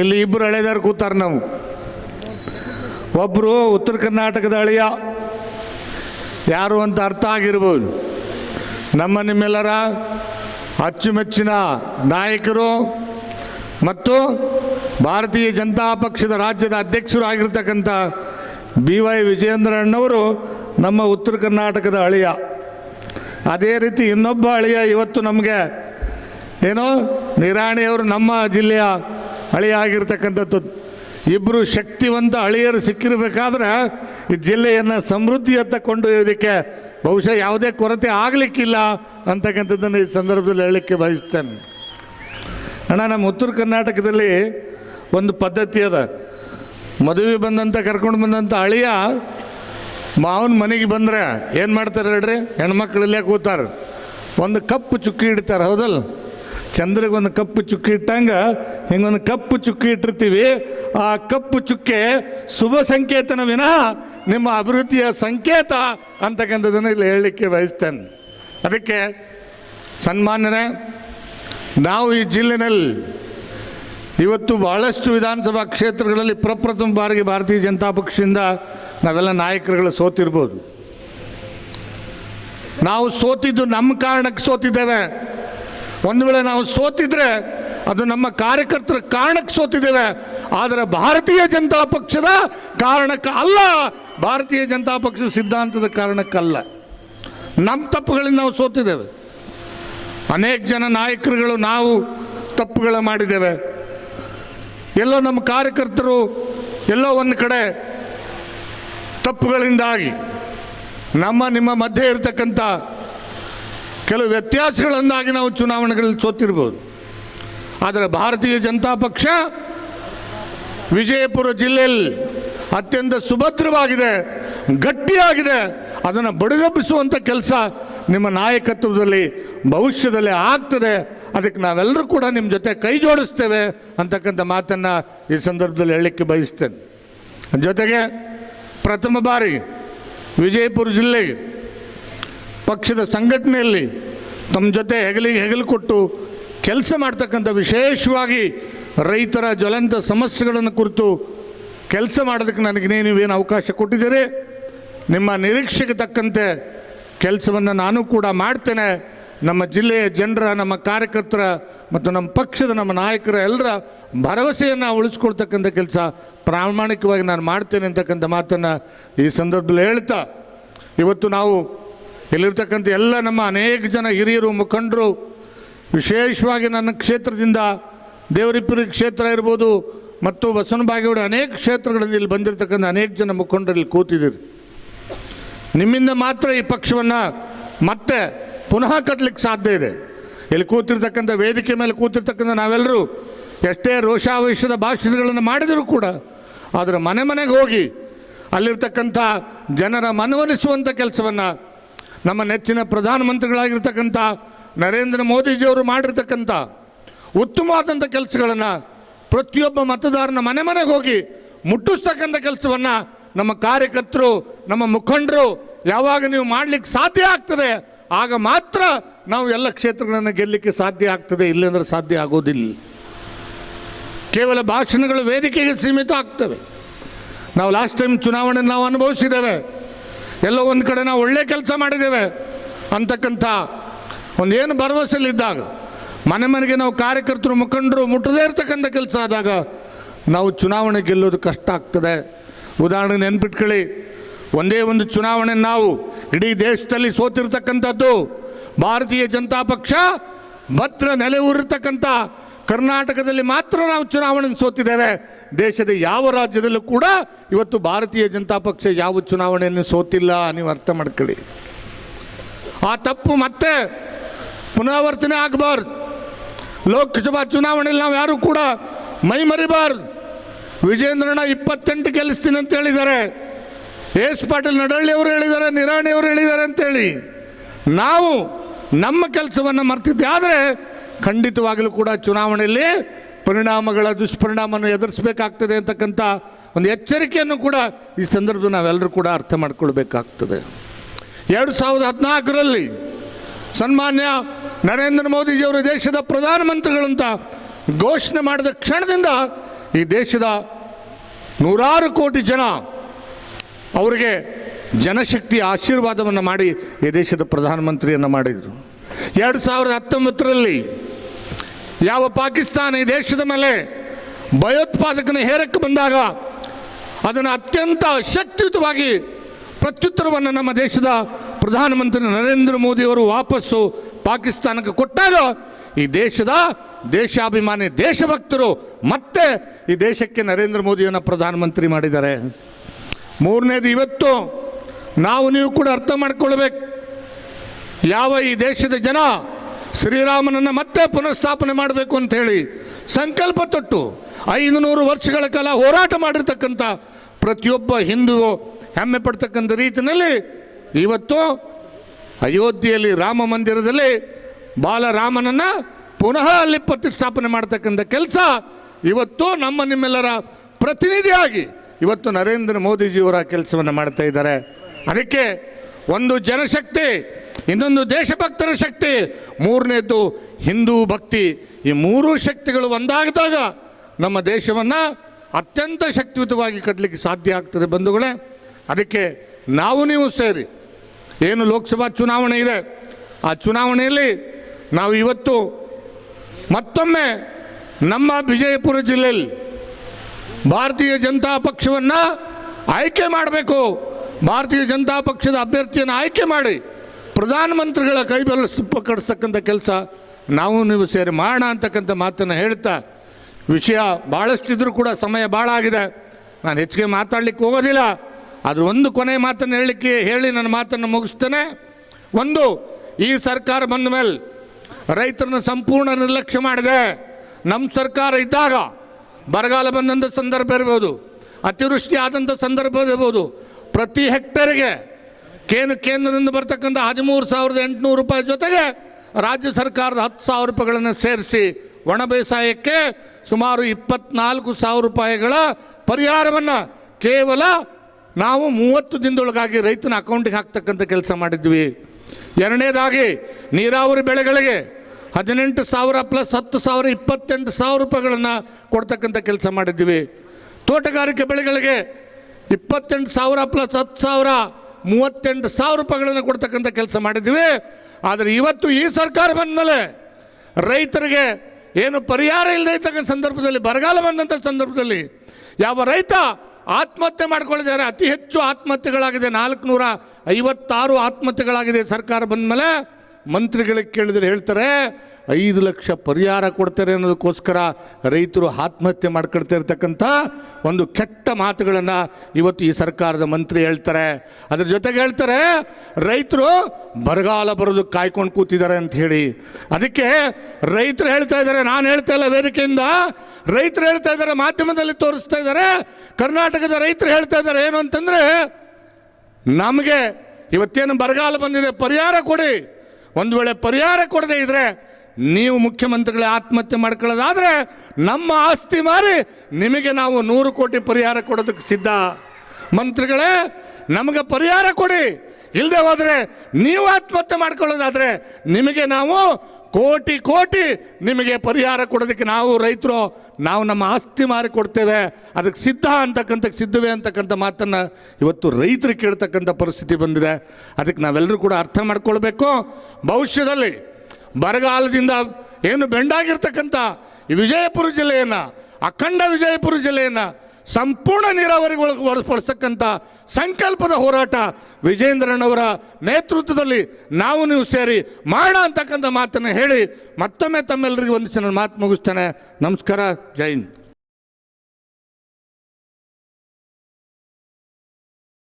ಇಲ್ಲಿ ಇಬ್ಬರು ಹಳೆದಾರು ಕೂತಾರೆ ನಾವು. ಒಬ್ಬರು ಉತ್ತರ ಕರ್ನಾಟಕದ ಅಳಿಯ, ಯಾರು ಅಂತ ಅರ್ಥ ಆಗಿರ್ಬೋದು. ನಮ್ಮ ನಿಮ್ಮೆಲ್ಲರ ಅಚ್ಚುಮೆಚ್ಚಿನ ನಾಯಕರು ಮತ್ತು ಭಾರತೀಯ ಜನತಾ ಪಕ್ಷದ ರಾಜ್ಯದ ಅಧ್ಯಕ್ಷರು ಆಗಿರ್ತಕ್ಕಂಥ ಬಿ ವೈ ವಿಜಯೇಂದ್ರಣ್ಣವರು ನಮ್ಮ ಉತ್ತರ ಕರ್ನಾಟಕದ ಅಳಿಯ. ಅದೇ ರೀತಿ ಇನ್ನೊಬ್ಬ ಅಳಿಯ ಇವತ್ತು ನಮಗೆ, ಏನೋ ನಿರಾಣಿಯವರು ನಮ್ಮ ಜಿಲ್ಲೆಯ ಅಳಿಯ ಆಗಿರ್ತಕ್ಕಂಥದ್ದು ಇಬ್ಬರು ಶಕ್ತಿವಂತ ಅಳಿಯರು ಸಿಕ್ಕಿರಬೇಕಾದ್ರೆ ಈ ಜಿಲ್ಲೆಯನ್ನು ಸಮೃದ್ಧಿಯತ್ತ ಕೊಂಡೊಯ್ಯೋದಕ್ಕೆ ಬಹುಶಃ ಯಾವುದೇ ಕೊರತೆ ಆಗಲಿಕ್ಕಿಲ್ಲ ಅಂತಕ್ಕಂಥದ್ದನ್ನು ಈ ಸಂದರ್ಭದಲ್ಲಿ ಹೇಳಲಿಕ್ಕೆ ಬಯಸ್ತೇನೆ. ಅಣ್ಣ, ನಮ್ಮ ಉತ್ತರ ಕರ್ನಾಟಕದಲ್ಲಿ ಒಂದು ಪದ್ಧತಿ ಅದ. ಮದುವೆ ಬಂದಂಥ ಕರ್ಕೊಂಡು ಬಂದಂಥ ಅಳಿಯ ಮಾವನ ಮನೆಗೆ ಬಂದರೆ ಏನು ಮಾಡ್ತಾರೆ ಹೇಳ್ರಿ? ಹೆಣ್ಮಕ್ಳಲ್ಲೇ ಕೂತಾರೆ. ಒಂದು ಕಪ್ಪು ಚುಕ್ಕಿ ಇಡ್ತಾರೆ ಹೌದಲ್ಲ? ಚಂದ್ರಿಗೆ ಒಂದು ಕಪ್ಪು ಚುಕ್ಕಿ ಇಟ್ಟಂಗೆ ಹಿಂಗೊಂದು ಕಪ್ಪು ಚುಕ್ಕಿ ಇಟ್ಟಿರ್ತೀವಿ. ಆ ಕಪ್ಪು ಚುಕ್ಕೆ ಶುಭ ಸಂಕೇತನ ವಿನಃ ನಿಮ್ಮ ಅಭಿವೃದ್ಧಿಯ ಸಂಕೇತ ಅಂತಕ್ಕಂಥದ್ದನ್ನು ಇಲ್ಲಿ ಹೇಳಲಿಕ್ಕೆ ಬಯಸ್ತೇನೆ. ಅದಕ್ಕೆ ಸನ್ಮಾನ್ಯನೇ ನಾವು ಈ ಜಿಲ್ಲೆನಲ್ಲಿ ಇವತ್ತು ಬಹಳಷ್ಟು ವಿಧಾನಸಭಾ ಕ್ಷೇತ್ರಗಳಲ್ಲಿ ಪ್ರಪ್ರಥಮ ಬಾರಿಗೆ ಭಾರತೀಯ ಜನತಾ ಪಕ್ಷದಿಂದ ನಾವೆಲ್ಲ ನಾಯಕರುಗಳು ಸೋತಿರ್ಬೋದು. ನಾವು ಸೋತಿದ್ದು ನಮ್ಮ ಕಾರಣಕ್ಕೆ ಸೋತಿದ್ದೇವೆ. ಒಂದು ವೇಳೆ ನಾವು ಸೋತಿದ್ರೆ ಅದು ನಮ್ಮ ಕಾರ್ಯಕರ್ತರ ಕಾರಣಕ್ಕೆ ಸೋತಿದ್ದೇವೆ. ಆದರೆ ಭಾರತೀಯ ಜನತಾ ಪಕ್ಷದ ಕಾರಣಕ್ಕೆ ಅಲ್ಲ. ಭಾರತೀಯ ಜನತಾ ಪಕ್ಷದ ಸಿದ್ಧಾಂತದ ಕಾರಣಕ್ಕಲ್ಲ ನಮ್ಮ ತಪ್ಪುಗಳಿಂದ ನಾವು ಸೋತಿದ್ದೇವೆ. ಅನೇಕ ಜನ ನಾಯಕರುಗಳು ನಾವು ತಪ್ಪುಗಳ ಮಾಡಿದ್ದೇವೆ. ಎಲ್ಲೋ ನಮ್ಮ ಕಾರ್ಯಕರ್ತರು ಎಲ್ಲೋ ಒಂದು ಕಡೆ ತಪ್ಪುಗಳಿಂದಾಗಿ ನಮ್ಮ ನಿಮ್ಮ ಮಧ್ಯೆ ಇರತಕ್ಕಂಥ ಕೆಲವು ವ್ಯತ್ಯಾಸಗಳಿಂದಾಗಿ ನಾವು ಚುನಾವಣೆಗಳಲ್ಲಿ ಸೋತಿರ್ಬೋದು. ಆದರೆ ಭಾರತೀಯ ಜನತಾ ಪಕ್ಷ ವಿಜಯಪುರ ಜಿಲ್ಲೆಯಲ್ಲಿ ಅತ್ಯಂತ ಸುಭದ್ರವಾಗಿದೆ, ಗಟ್ಟಿಯಾಗಿದೆ. ಅದನ್ನು ಬಡಿದೆಬ್ಬಿಸುವಂಥ ಕೆಲಸ ನಿಮ್ಮ ನಾಯಕತ್ವದಲ್ಲಿ, ಭವಿಷ್ಯದಲ್ಲಿ ಆಗ್ತದೆ. ಅದಕ್ಕೆ ನಾವೆಲ್ಲರೂ ಕೂಡ ನಿಮ್ಮ ಜೊತೆ ಕೈ ಜೋಡಿಸ್ತೇವೆ ಅಂತಕ್ಕಂಥ ಮಾತನ್ನು ಈ ಸಂದರ್ಭದಲ್ಲಿ ಹೇಳಲಿಕ್ಕೆ ಬಯಸ್ತೇನೆ. ಜೊತೆಗೆ ಪ್ರಥಮ ಬಾರಿ ವಿಜಯಪುರ ಜಿಲ್ಲೆಗೆ ಪಕ್ಷದ ಸಂಘಟನೆಯಲ್ಲಿ ತಮ್ಮ ಜೊತೆ ಹೆಗಲಿಗೆ ಹೆಗಲು ಕೊಟ್ಟು ಕೆಲಸ ಮಾಡ್ತಕ್ಕಂಥ ವಿಶೇಷವಾಗಿ ರೈತರ ಜ್ವಲಂತ ಸಮಸ್ಯೆಗಳನ್ನು ಕುರಿತು ಕೆಲಸ ಮಾಡೋದಕ್ಕೆ ನನಗೆ ನೀವೇನು ಅವಕಾಶ ಕೊಟ್ಟಿದ್ದೀರಿ? ನಿಮ್ಮ ನಿರೀಕ್ಷೆಗೆ ತಕ್ಕಂತೆ ಕೆಲಸವನ್ನು ನಾನು ಕೂಡ ಮಾಡ್ತೇನೆ. ನಮ್ಮ ಜಿಲ್ಲೆಯ ಜನರ, ನಮ್ಮ ಕಾರ್ಯಕರ್ತರ ಮತ್ತು ನಮ್ಮ ಪಕ್ಷದ ನಮ್ಮ ನಾಯಕರ ಎಲ್ಲರ ಭರವಸೆಯನ್ನು ಉಳಿಸ್ಕೊಳ್ತಕ್ಕಂಥ ಕೆಲಸ ಪ್ರಾಮಾಣಿಕವಾಗಿ ನಾನು ಮಾಡ್ತೇನೆ ಅಂತಕ್ಕಂಥ ಮಾತನ್ನು ಈ ಸಂದರ್ಭದಲ್ಲಿ ಹೇಳ್ತಾ, ಇವತ್ತು ನಾವು ಇಲ್ಲಿರ್ತಕ್ಕಂಥ ಎಲ್ಲ ನಮ್ಮ ಅನೇಕ ಜನ ಹಿರಿಯರು, ಮುಖಂಡರು, ವಿಶೇಷವಾಗಿ ನನ್ನ ಕ್ಷೇತ್ರದಿಂದ ದೇವರಿಪ್ಪರಿ ಕ್ಷೇತ್ರ ಇರ್ಬೋದು, ಮತ್ತು ಬಸವನ ಬಾಗೇವಾಡಿ ಅನೇಕ ಕ್ಷೇತ್ರಗಳಲ್ಲಿ ಇಲ್ಲಿ ಬಂದಿರತಕ್ಕಂಥ ಅನೇಕ ಜನ ಮುಖಂಡರಲ್ಲಿ ಕೂತಿದ್ದೀರಿ. ನಿಮ್ಮಿಂದ ಮಾತ್ರ ಈ ಪಕ್ಷವನ್ನು ಮತ್ತೆ ಪುನಃ ಕಟ್ಟಲಿಕ್ಕೆ ಸಾಧ್ಯ ಇದೆ. ಇಲ್ಲಿ ಕೂತಿರ್ತಕ್ಕಂಥ ವೇದಿಕೆ ಮೇಲೆ ಕೂತಿರ್ತಕ್ಕಂಥ ನಾವೆಲ್ಲರೂ ಎಷ್ಟೇ ರೋಷಾವೇಶದ ಭಾಷಣಗಳನ್ನು ಮಾಡಿದರೂ ಕೂಡ ಆದರೆ ಮನೆ ಮನೆಗೆ ಹೋಗಿ ಅಲ್ಲಿರ್ತಕ್ಕಂಥ ಜನರ ಮನವೊಲಿಸುವಂಥ ಕೆಲಸವನ್ನು ನಮ್ಮ ನೆಚ್ಚಿನ ಪ್ರಧಾನಮಂತ್ರಿಗಳಾಗಿರ್ತಕ್ಕಂಥ ನರೇಂದ್ರ ಮೋದಿಜಿಯವರು ಮಾಡಿರ್ತಕ್ಕಂಥ ಉತ್ತಮವಾದಂಥ ಕೆಲಸಗಳನ್ನು ಪ್ರತಿಯೊಬ್ಬ ಮತದಾರನ ಮನೆ ಮನೆಗೆ ಹೋಗಿ ಮುಟ್ಟಿಸ್ತಕ್ಕಂಥ ಕೆಲಸವನ್ನು ನಮ್ಮ ಕಾರ್ಯಕರ್ತರು, ನಮ್ಮ ಮುಖಂಡರು ಯಾವಾಗ ನೀವು ಮಾಡಲಿಕ್ಕೆ ಸಾಧ್ಯ ಆಗ್ತದೆ, ಆಗ ಮಾತ್ರ ನಾವು ಎಲ್ಲ ಕ್ಷೇತ್ರಗಳನ್ನು ಗೆಲ್ಲಲಿಕ್ಕೆ ಸಾಧ್ಯ ಆಗ್ತದೆ ಇಲ್ಲಂದ್ರೆ ಸಾಧ್ಯ ಆಗೋದಿಲ್ಲ. ಕೇವಲ ಭಾಷಣಗಳು ವೇದಿಕೆಗೆ ಸೀಮಿತ ಆಗ್ತವೆ. ನಾವು ಲಾಸ್ಟ್ ಟೈಮ್ ಚುನಾವಣೆ ನಾವು ಅನುಭವಿಸಿದ್ದೇವೆ. ಎಲ್ಲೋ ಒಂದು ಕಡೆ ನಾವು ಒಳ್ಳೆ ಕೆಲಸ ಮಾಡಿದ್ದೇವೆ ಅಂತಕ್ಕಂಥ ಒಂದೇನು ಭರವಸೆಯಲ್ಲಿದ್ದಾಗ ಮನೆ ಮನೆಗೆ ನಾವು ಕಾರ್ಯಕರ್ತರು, ಮುಖಂಡರು ಮುಟ್ಟದೇ ಇರ್ತಕ್ಕಂಥ ಕೆಲಸ ಆದಾಗ ನಾವು ಚುನಾವಣೆ ಗೆಲ್ಲೋದು ಕಷ್ಟ ಆಗ್ತದೆ. ಉದಾಹರಣೆ ನೆನ್ಪಿಟ್ಕೊಳ್ಳಿ, ಒಂದೇ ಒಂದು ಚುನಾವಣೆ ನಾವು ಇಡೀ ದೇಶದಲ್ಲಿ ಸೋತಿರ್ತಕ್ಕಂಥದ್ದು ಭಾರತೀಯ ಜನತಾ ಪಕ್ಷ ಭದ್ರ ನೆಲೆ ಊರಿರ್ತಕ್ಕಂಥ ಕರ್ನಾಟಕದಲ್ಲಿ ಮಾತ್ರ ನಾವು ಚುನಾವಣೆ ಸೋತಿದ್ದೇವೆ. ದೇಶದ ಯಾವ ರಾಜ್ಯದಲ್ಲೂ ಕೂಡ ಇವತ್ತು ಭಾರತೀಯ ಜನತಾ ಪಕ್ಷ ಯಾವ ಚುನಾವಣೆಯನ್ನು ಸೋತಿಲ್ಲ ನೀವು ಅರ್ಥ ಮಾಡ್ಕೊಳ್ಳಿ. ಆ ತಪ್ಪು ಮತ್ತೆ ಪುನರಾವರ್ತನೆ ಆಗಬಾರ್ದು. ಲೋಕಸಭಾ ಚುನಾವಣೆಯಲ್ಲಿ ನಾವು ಯಾರು ಕೂಡ ಮೈ ಮರಿಬಾರ್ದು. ವಿಜೇಂದ್ರಣ್ಣ ಇಪ್ಪತ್ತೆಂಟು ಗೆಲ್ಲಿಸ್ತೀನಿ ಅಂತ ಹೇಳಿದ್ದಾರೆ. ಎಸ್ ಪಾಟೀಲ್ ನಡಳ್ಳಿ ಅವರು ಹೇಳಿದ್ದಾರೆ, ನಿರಾಣಿ ಅವರು ಹೇಳಿದ್ದಾರೆ ಅಂತೇಳಿ ನಾವು ನಮ್ಮ ಕೆಲಸವನ್ನು ಮರ್ತಿದ್ದೆ. ಆದರೆ ಖಂಡಿತವಾಗಲೂ ಕೂಡ ಚುನಾವಣೆಯಲ್ಲಿ ಪರಿಣಾಮಗಳ ದುಷ್ಪರಿಣಾಮವನ್ನು ಎದುರಿಸಬೇಕಾಗ್ತದೆ ಅಂತಕ್ಕಂಥ ಒಂದು ಎಚ್ಚರಿಕೆಯನ್ನು ಕೂಡ ಈ ಸಂದರ್ಭದಲ್ಲಿ ನಾವೆಲ್ಲರೂ ಕೂಡ ಅರ್ಥ ಮಾಡಿಕೊಳ್ಬೇಕಾಗ್ತದೆ. ಎರಡು ಸಾವಿರದ ಹದಿನಾಲ್ಕರಲ್ಲಿ ಸನ್ಮಾನ್ಯ ನರೇಂದ್ರ ಮೋದಿಜಿಯವರು ದೇಶದ ಪ್ರಧಾನಮಂತ್ರಿಗಳಂತ ಘೋಷಣೆ ಮಾಡಿದ ಕ್ಷಣದಿಂದ ಈ ದೇಶದ ನೂರಾರು ಕೋಟಿ ಜನ ಅವರಿಗೆ ಜನಶಕ್ತಿ ಆಶೀರ್ವಾದವನ್ನು ಮಾಡಿ ಈ ದೇಶದ ಪ್ರಧಾನಮಂತ್ರಿಯನ್ನು ಮಾಡಿದರು. ಎರಡು ಸಾವಿರದ ಹತ್ತೊಂಬತ್ತರಲ್ಲಿ ಯಾವ ಪಾಕಿಸ್ತಾನ ಈ ದೇಶದ ಮೇಲೆ ಭಯೋತ್ಪಾದಕನ ಹೇರಕ್ಕೆ ಬಂದಾಗ ಅದನ್ನು ಅತ್ಯಂತ ಶಕ್ತಿಯುತವಾಗಿ ಪ್ರತ್ಯುತ್ತರವನ್ನು ನಮ್ಮ ದೇಶದ ಪ್ರಧಾನಮಂತ್ರಿ ನರೇಂದ್ರ ಮೋದಿಯವರು ವಾಪಸ್ಸು ಪಾಕಿಸ್ತಾನಕ್ಕೆ ಕೊಟ್ಟಾಗ ಈ ದೇಶದ ದೇಶಾಭಿಮಾನಿ ದೇಶಭಕ್ತರು ಮತ್ತೆ ಈ ದೇಶಕ್ಕೆ ನರೇಂದ್ರ ಮೋದಿಯನ್ನು ಪ್ರಧಾನಮಂತ್ರಿ ಮಾಡಿದ್ದಾರೆ. ಮೂರನೇದು ಇವತ್ತು ನಾವು ನೀವು ಕೂಡ ಅರ್ಥ ಮಾಡ್ಕೊಳ್ಬೇಕು. ಯಾವ ಈ ದೇಶದ ಜನ ಶ್ರೀರಾಮನನ್ನು ಮತ್ತೆ ಪುನಃಸ್ಥಾಪನೆ ಮಾಡಬೇಕು ಅಂತ ಹೇಳಿ ಸಂಕಲ್ಪ ತೊಟ್ಟು ಐದು ನೂರು ವರ್ಷಗಳ ಕಾಲ ಹೋರಾಟ ಮಾಡಿರ್ತಕ್ಕಂಥ ಪ್ರತಿಯೊಬ್ಬ ಹಿಂದೂ ಹೆಮ್ಮೆ ಪಡ್ತಕ್ಕಂಥ ರೀತಿಯಲ್ಲಿ ಇವತ್ತು ಅಯೋಧ್ಯೆಯಲ್ಲಿ ರಾಮ ಮಂದಿರದಲ್ಲಿ ಬಾಲರಾಮನನ್ನು ಪುನಃ ಅಲ್ಲಿ ಪ್ರತಿಷ್ಠಾಪನೆ ಮಾಡ್ತಕ್ಕಂಥ ಕೆಲಸ ಇವತ್ತು ನಮ್ಮ ನಿಮ್ಮೆಲ್ಲರ ಪ್ರತಿನಿಧಿಯಾಗಿ ಇವತ್ತು ನರೇಂದ್ರ ಮೋದಿಜಿಯವರ ಕೆಲಸವನ್ನು ಮಾಡ್ತಾ ಇದ್ದಾರೆ. ಅದಕ್ಕೆ ಒಂದು ಜನಶಕ್ತಿ ಇನ್ನೊಂದು ದೇಶಭಕ್ತರ ಶಕ್ತಿ, ಮೂರನೇದ್ದು ಹಿಂದೂ ಭಕ್ತಿ. ಈ ಮೂರೂ ಶಕ್ತಿಗಳು ಒಂದಾಗದಾಗ ನಮ್ಮ ದೇಶವನ್ನು ಅತ್ಯಂತ ಶಕ್ತಿಯುತವಾಗಿ ಕಟ್ಟಲಿಕ್ಕೆ ಸಾಧ್ಯ ಆಗ್ತದೆ ಬಂಧುಗಳೇ. ಅದಕ್ಕೆ ನಾವು ನೀವು ಸೇರಿ. ಏನು ಲೋಕಸಭಾ ಚುನಾವಣೆ ಇದೆ, ಆ ಚುನಾವಣೆಯಲ್ಲಿ ನಾವು ಇವತ್ತು ಮತ್ತೊಮ್ಮೆ ನಮ್ಮ ವಿಜಯಪುರ ಜಿಲ್ಲೆಯಲ್ಲಿ ಭಾರತೀಯ ಜನತಾ ಪಕ್ಷವನ್ನು ಆಯ್ಕೆ ಮಾಡಬೇಕು. ಭಾರತೀಯ ಜನತಾ ಪಕ್ಷದ ಅಭ್ಯರ್ಥಿಯನ್ನು ಆಯ್ಕೆ ಮಾಡಿ ಪ್ರಧಾನಮಂತ್ರಿಗಳ ಕೈ ಸುಪ್ಪ ಕಡಿಸ್ತಕ್ಕಂಥ ಕೆಲಸ ನಾವು ನೀವು ಸೇರಿ ಮಾಡೋಣ ಅಂತಕ್ಕಂಥ ಮಾತನ್ನು ಹೇಳ್ತಾ ವಿಷಯ ಭಾಳಷ್ಟಿದ್ರೂ ಕೂಡ ಸಮಯ ಭಾಳ ಆಗಿದೆ. ನಾನು ಹೆಚ್ಚಿಗೆ ಮಾತಾಡಲಿಕ್ಕೆ ಹೋಗೋದಿಲ್ಲ. ಅದು ಒಂದು ಕೊನೆ ಮಾತನ್ನು ಹೇಳಲಿಕ್ಕೆ ಹೇಳಿ ನನ್ನ ಮಾತನ್ನು ಮುಗಿಸ್ತೇನೆ. ಒಂದು, ಈ ಸರ್ಕಾರ ಬಂದ ಮೇಲೆ ರೈತರನ್ನು ಸಂಪೂರ್ಣ ನಿರ್ಲಕ್ಷ್ಯ ಮಾಡಿದೆ. ನಮ್ಮ ಸರ್ಕಾರ ಇದ್ದಾಗ ಬರಗಾಲ ಬಂದಂಥ ಸಂದರ್ಭ ಇರ್ಬೋದು, ಅತಿವೃಷ್ಟಿ ಆದಂಥ ಸಂದರ್ಭ ಇರ್ಬೋದು, ಪ್ರತಿ ಹೆಕ್ಟೇರ್ಗೆ ಕೇಂದ್ರ ಕೇಂದ್ರದಿಂದ ಬರ್ತಕ್ಕಂಥ ಹದಿಮೂರು ಸಾವಿರದ ಎಂಟುನೂರು ರೂಪಾಯಿ ಜೊತೆಗೆ ರಾಜ್ಯ ಸರ್ಕಾರದ ಹತ್ತು ಸಾವಿರ ರೂಪಾಯಿಗಳನ್ನು ಸೇರಿಸಿ ಒಣ ಬೇಸಾಯಕ್ಕೆ ಸುಮಾರು ಇಪ್ಪತ್ನಾಲ್ಕು ಸಾವಿರ ರೂಪಾಯಿಗಳ ಪರಿಹಾರವನ್ನು ಕೇವಲ ನಾವು ಮೂವತ್ತು ದಿನದೊಳಗಾಗಿ ರೈತನ ಅಕೌಂಟಿಗೆ ಹಾಕ್ತಕ್ಕಂಥ ಕೆಲಸ ಮಾಡಿದ್ವಿ. ಎರಡನೇದಾಗಿ ನೀರಾವರಿ ಬೆಳೆಗಳಿಗೆ ಹದಿನೆಂಟು ಸಾವಿರ ಪ್ಲಸ್ ಹತ್ತು ಸಾವಿರ, ಇಪ್ಪತ್ತೆಂಟು ಸಾವಿರ ರೂಪಾಯಿಗಳನ್ನು ಕೊಡ್ತಕ್ಕಂಥ ಕೆಲಸ ಮಾಡಿದ್ವಿ. ತೋಟಗಾರಿಕೆ ಬೆಳೆಗಳಿಗೆ ಇಪ್ಪತ್ತೆಂಟು ಸಾವಿರ ಪ್ಲಸ್ ಹತ್ತು ಸಾವಿರ ಮೂವತ್ತೆಂಟು ಸಾವಿರ ರೂಪಾಯಿಗಳನ್ನು ಕೊಡ್ತಕ್ಕಂಥ ಕೆಲಸ ಮಾಡಿದ್ವಿ ಆದರೆ ಇವತ್ತು ಈ ಸರ್ಕಾರ ಬಂದಮೇಲೆ ರೈತರಿಗೆ ಏನು ಪರಿಹಾರ ಇಲ್ಲದೆ ಇರ್ತಕ್ಕಂಥ ಸಂದರ್ಭದಲ್ಲಿ, ಬರಗಾಲ ಬಂದಂಥ ಸಂದರ್ಭದಲ್ಲಿ ಯಾವ ರೈತ ಆತ್ಮಹತ್ಯೆ ಮಾಡ್ಕೊಳ್ಳಿದ್ದಾರೆ, ಅತಿ ಹೆಚ್ಚು ಆತ್ಮಹತ್ಯೆಗಳಾಗಿದೆ, ನಾಲ್ಕುನೂರ ಐವತ್ತಾರು ಆತ್ಮಹತ್ಯೆಗಳಾಗಿದೆ ಸರ್ಕಾರ ಬಂದಮೇಲೆ, ಮಂತ್ರಿಗಳಿಗೆ ಕೇಳಿದ್ರೆ ಹೇಳ್ತಾರೆ ಐದು ಲಕ್ಷ ಪರಿಹಾರ ಕೊಡ್ತಾರೆ ಅನ್ನೋದಕ್ಕೋಸ್ಕರ ರೈತರು ಆತ್ಮಹತ್ಯೆ ಮಾಡ್ಕೊಳ್ತಾ ಇರ್ತಕ್ಕಂಥ ಒಂದು ಕೆಟ್ಟ ಮಾತುಗಳನ್ನು ಇವತ್ತು ಈ ಸರ್ಕಾರದ ಮಂತ್ರಿ ಹೇಳ್ತಾರೆ. ಅದ್ರ ಜೊತೆಗೆ ಹೇಳ್ತಾರೆ, ರೈತರು ಬರಗಾಲ ಬರೋದು ಕಾಯ್ಕೊಂಡು ಕೂತಿದ್ದಾರೆ ಅಂತ ಹೇಳಿ. ಅದಕ್ಕೆ ರೈತರು ಹೇಳ್ತಾ ಇದ್ದಾರೆ, ನಾನು ಹೇಳ್ತಾ ಇಲ್ಲ ವೇದಿಕೆಯಿಂದ. ರೈತರು ಹೇಳ್ತಾ ಇದ್ದಾರೆ, ಮಾಧ್ಯಮದಲ್ಲಿ ತೋರಿಸ್ತಾ ಇದ್ದಾರೆ. ಕರ್ನಾಟಕದ ರೈತರು ಹೇಳ್ತಾ ಇದ್ದಾರೆ ಏನು ಅಂತಂದರೆ, ನಮಗೆ ಇವತ್ತೇನು ಬರಗಾಲ ಬಂದಿದೆ, ಪರಿಹಾರ ಕೊಡಿ. ಒಂದು ವೇಳೆ ಪರಿಹಾರ ಕೊಡದೇ ಇದ್ರೆ ನೀವು ಮುಖ್ಯಮಂತ್ರಿಗಳೇ ಆತ್ಮಹತ್ಯೆ ಮಾಡ್ಕೊಳ್ಳೋದಾದರೆ ನಮ್ಮ ಆಸ್ತಿ ಮಾರಿ ನಿಮಗೆ ನಾವು ನೂರು ಕೋಟಿ ಪರಿಹಾರ ಕೊಡೋದಕ್ಕೆ ಸಿದ್ಧ. ಮಂತ್ರಿಗಳೇ, ನಮಗೆ ಪರಿಹಾರ ಕೊಡಿ. ಇಲ್ಲದೆ ಹೋದರೆ ನೀವು ಆತ್ಮಹತ್ಯೆ ಮಾಡ್ಕೊಳ್ಳೋದಾದರೆ ನಿಮಗೆ ನಾವು ಕೋಟಿ ಕೋಟಿ ನಿಮಗೆ ಪರಿಹಾರ ಕೊಡೋದಕ್ಕೆ ನಾವು ರೈತರು, ನಾವು ನಮ್ಮ ಆಸ್ತಿ ಮಾರಿ ಕೊಡ್ತೇವೆ. ಅದಕ್ಕೆ ಸಿದ್ಧ ಅಂತಕ್ಕಂಥ, ಸಿದ್ಧವೇ ಅಂತಕ್ಕಂಥ ಮಾತನ್ನು ಇವತ್ತು ರೈತರು ಕೇಳ್ತಕ್ಕಂಥ ಪರಿಸ್ಥಿತಿ ಬಂದಿದೆ. ಅದಕ್ಕೆ ನಾವೆಲ್ಲರೂ ಕೂಡ ಅರ್ಥ ಮಾಡ್ಕೊಳ್ಬೇಕು. ಭವಿಷ್ಯದಲ್ಲಿ ಬರಗಾಲದಿಂದ ಏನು ಬೆಂಡಾಗಿರ್ತಕ್ಕಂಥ ವಿಜಯಪುರ ಜಿಲ್ಲೆಯನ್ನು, ಅಖಂಡ ವಿಜಯಪುರ ಜಿಲ್ಲೆಯನ್ನು ಸಂಪೂರ್ಣ ನೀರಾವರಿಗೊಳಗೆ ಒಳಪಡಿಸ್ತಕ್ಕಂಥ ಸಂಕಲ್ಪದ ಹೋರಾಟ ವಿಜೇಂದ್ರನವರ ನೇತೃತ್ವದಲ್ಲಿ ನಾವು ನೀವು ಸೇರಿ ಮಾಡೋಣ ಅಂತಕ್ಕಂಥ ಮಾತನ್ನು ಹೇಳಿ ಮತ್ತೊಮ್ಮೆ ತಮ್ಮೆಲ್ಲರಿಗೂ ಒಂದು ನನ್ನ ಮಾತು ಮುಗಿಸ್ತೇನೆ. ನಮಸ್ಕಾರ. ಜೈ